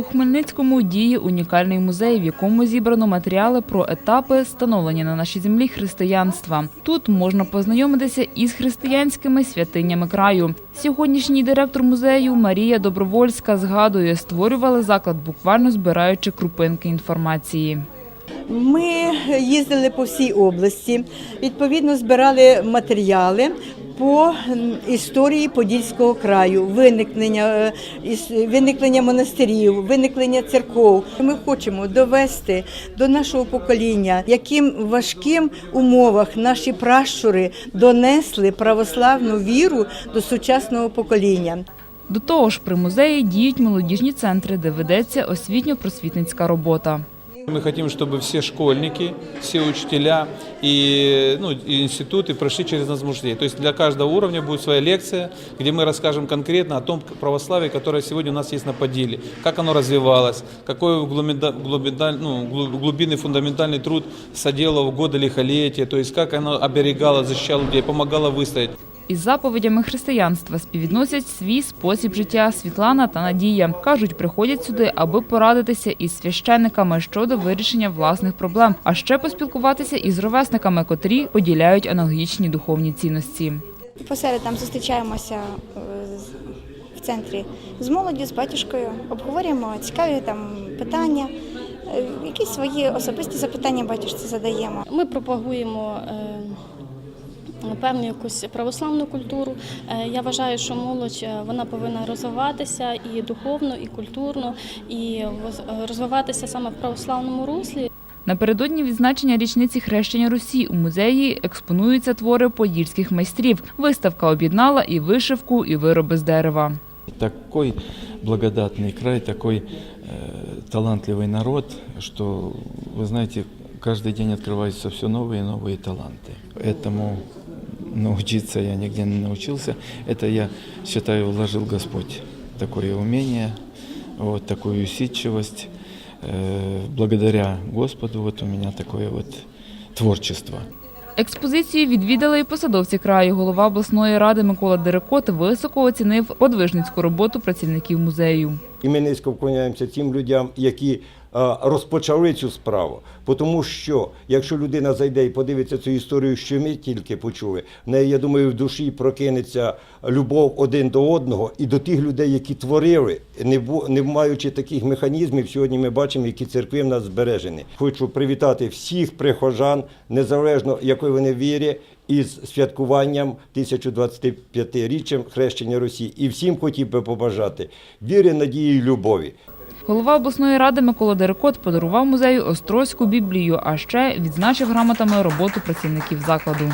У Хмельницькому діє унікальний музей, в якому зібрано матеріали про етапи становлення на нашій землі християнства. Тут можна познайомитися із християнськими святинями краю. Сьогоднішній директор музею Марія Добровольська згадує, створювали заклад, буквально збираючи крупинки інформації. Ми їздили по всій області, відповідно збирали матеріали по історії Подільського краю, виникнення, е, виникнення монастирів, виникнення церков. Ми хочемо довести до нашого покоління, яким важким умовах наші пращури донесли православну віру до сучасного покоління. До того ж, при музеї діють молодіжні центри, де ведеться освітньо-просвітницька робота. Мы хотим, чтобы все школьники, все учителя и, ну, и институты прошли через нас. То есть для каждого уровня будет своя лекция, где мы расскажем конкретно о том православии, которое сегодня у нас есть на Подиле, как оно развивалось, какой глубина- ну, глу- глубинный фундаментальный труд соделал в годы лихолетия, то есть как оно оберегало, защищало людей, помогало выстоять. Із заповідями християнства співвідносять свій спосіб життя Світлана та Надія. Кажуть, приходять сюди, аби порадитися із священниками щодо вирішення власних проблем, а ще поспілкуватися із ровесниками, котрі поділяють аналогічні духовні цінності. Посеред там зустрічаємося е, з- в центрі з молоддю, з батюшкою, обговорюємо цікаві там питання, е, якісь свої особисті запитання батюшці задаємо. Ми пропагуємо е, певну якусь православну культуру. Е, Я вважаю, що молодь е, вона повинна розвиватися і духовно, і культурно, і воз- е, розвиватися саме в православному руслі. Напередодні відзначення річниці хрещення Русі у музеї експонуються твори подільських майстрів. Виставка об'єднала і вишивку, і вироби з дерева. Такой благодатный край, такой э, талантливый народ, что, вы знаете, каждый день открываются все новые и новые таланты. Этому научиться я нигде не научился. Это, я считаю, вложил Господь. Такое умение, вот, такую усидчивость. Э, благодаря Господу вот у меня такое вот творчество. Експозицію відвідали і посадовці краю. Голова обласної ради Микола Дерекот високо оцінив подвижницьку роботу працівників музею. І ми низько вклоняємося тим людям, які е, розпочали цю справу. Тому що якщо людина зайде і подивиться цю історію, що ми тільки почули, в неї, я думаю, в душі прокинеться любов один до одного і до тих людей, які творили, не, не маючи таких механізмів, сьогодні ми бачимо, які церкви в нас збережені. Хочу привітати всіх прихожан, незалежно якої вони вірі, із святкуванням 1025-річчям хрещення Росії. І всім хотів би побажати віри, надії і любові. Голова обласної ради Микола Дерекот подарував музею Острозьку біблію, а ще відзначив грамотами роботу працівників закладу.